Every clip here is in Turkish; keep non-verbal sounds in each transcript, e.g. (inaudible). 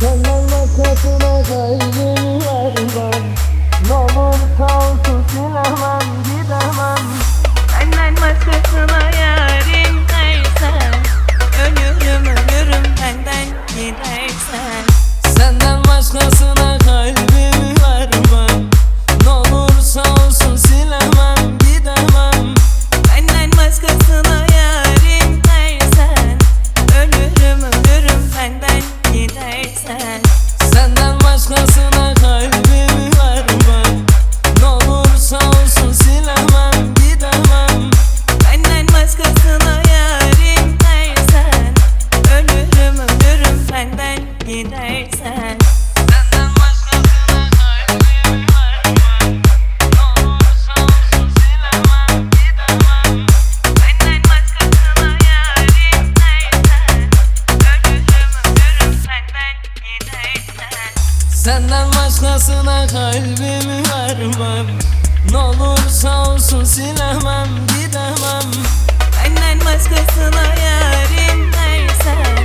Senden başkasına kalbimi vermem. Ne olur kalsın silemem gidemem. Senden başkasına understand Senden başkasına kalbimi vermem. Ne olursa olsun silemem gidemem. Benden başkasına yarim versen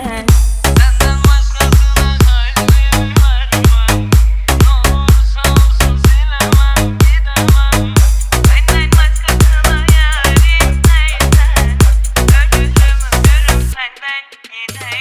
hand. (laughs) (laughs)